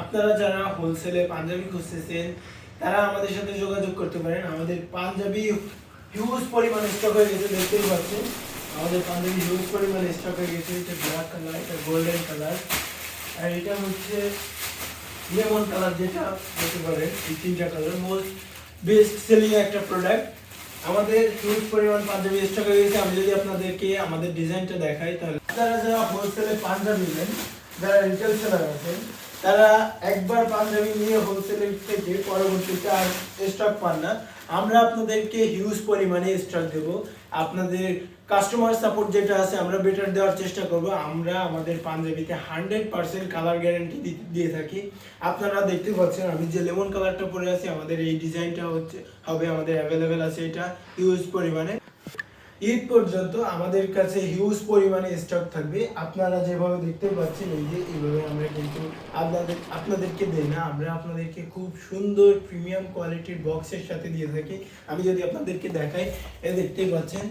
আপনারা যারা হোলসেলে পাঞ্জাবি খুঁজতেছেন, তারা আমাদের সাথে যোগাযোগ করতে পারেন। আমাদের পাঞ্জাবি হিউজ পরিমাণে স্টক হয়ে গেছে, দেখতেই পাচ্ছেন। আমাদের পাঞ্জাবি হিউজ পরিমাণে স্টক হয়ে গেছে। এটা ব্ল্যাক কালার এটা গোল্ডেন কালার আর এটা হচ্ছে লেমন কালার যেটা, বলতে পারেন, এই তিনটা কালার মোস্ট বেস্ট সেলিং একটা প্রোডাক্ট আমাদের হিউজ পরিমাণ পাঞ্জাবি স্টক হয়ে গেছে। আমি যদি আপনাদেরকে আমাদের ডিজাইনটা দেখাই, তাহলে আপনারা যারা হোলসেলে পাঞ্জাবি নেন যারা রিটেল সেলার আছেন, তারা একবার পাঞ্জাবি নিয়ে হোলসেলের থেকে পরবর্তীতে আর স্টক পান না। আমরা আপনাদেরকে হিউজ পরিমাণে স্টক দেব। আপনাদের কাস্টমার সাপোর্ট যেটা আছে, আমরা বেটার দেওয়ার চেষ্টা করব। আমরা আমাদের পাঞ্জাবিতে হান্ড্রেড পার্সেন্ট কালার গ্যারান্টি দিয়ে থাকি। আপনারা দেখতে পাচ্ছেন, আমি যে লেমন কালারটা পরে আছি, আমাদের এই ডিজাইনটা হচ্ছে, হবে আমাদের অ্যাভেলেবেল আছে এটা হিউজ পরিমাণে। ঈদ পর্যন্ত আমাদের কাছে হিউজ পরিমাণে স্টক থাকবে। আপনারা যেভাবে দেখতে পাচ্ছেন, এই যে এইভাবে আমরা কিন্তু আপনাদের, আপনাদেরকে দেই না, আমরা আপনাদেরকে খুব সুন্দর প্রিমিয়াম কোয়ালিটির বক্সের সাথে দিয়ে থাকি। আমি যদি আপনাদেরকে দেখাই এ দেখতেই পাচ্ছেন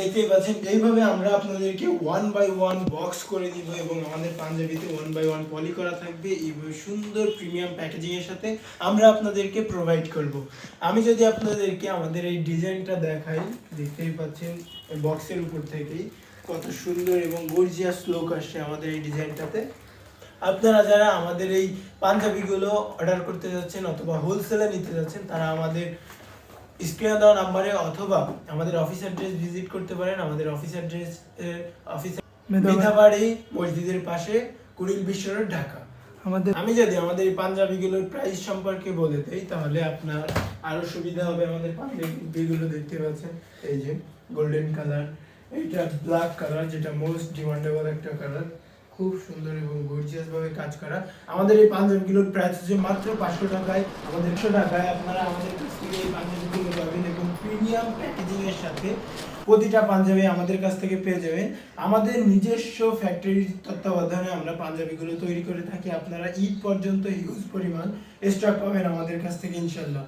দেখতেই পাচ্ছেন, এইভাবে আমরা আপনাদেরকে ওয়ান বাই ওয়ান বক্স করে দিব এবং আমাদের পাঞ্জাবিতে ওয়ান বাই ওয়ান পলি করা থাকবে। এইভাবে সুন্দর প্রিমিয়াম প্যাকেজিং এর সাথে আমরা আপনাদেরকে প্রোভাইড করব। আমি যদি আপনাদেরকে আমাদের এই ডিজাইনটা দেখাই, দেখতেই পাচ্ছেন বক্সের উপর থেকেই কত সুন্দর এবং গর্জিয়াস লুক আসছে আমাদের এই ডিজাইনটাতে আপনারা যারা আমাদের এই পাঞ্জাবিগুলো অর্ডার করতে যাচ্ছেন অথবা হোলসেলে নিতে যাচ্ছেন, তারা আমাদের স্ক্রিনে দেওয়া নাম্বারে অথবা আমাদের অফিস অ্যাড্রেস ভিজিট করতে পারেন। আমাদের অফিস অ্যাড্রেস অফিস মেধাবাড়ি। মসজিদের পাশে কুড়িল বিশ্ব ঢাকা। আমাদের আমি যদি আমাদের এই পাঞ্জাবিগুলোর প্রাইস সম্পর্কে বলে দেই তাহলে আপনার আরও সুবিধা হবে আমাদের পাঞ্জাবিগুলো দেখতে পাচ্ছেন। এই যে গোল্ডেন কালার এইটা ব্ল্যাক কালার যেটা মোস্ট ডিমান্ডেবল একটা কালার খুব সুন্দর এবং গর্জিয়াস ভাবে কাজ করা। আমাদের এই পাঞ্জাবিগুলোর প্রাইস হচ্ছে মাত্র পাঁচশো টাকায়। আমাদের একশো টাকায় আপনারা আমাদের কাছ থেকে এই পাঞ্জাবিগুলো পাবেন এবং প্রিমিয়াম প্যাকেজিং এর সাথে প্রতিটা পাঞ্জাবি আমাদের কাছ থেকে পেয়ে যাবেন। আমাদের নিজস্ব ফ্যাক্টরির তত্ত্বাবধানে আমরা পাঞ্জাবিগুলো তৈরি করে থাকি। আপনারা ঈদ পর্যন্ত হিউজ পরিমাণ স্টক পাবেন আমাদের কাছ থেকে ইনশাল্লাহ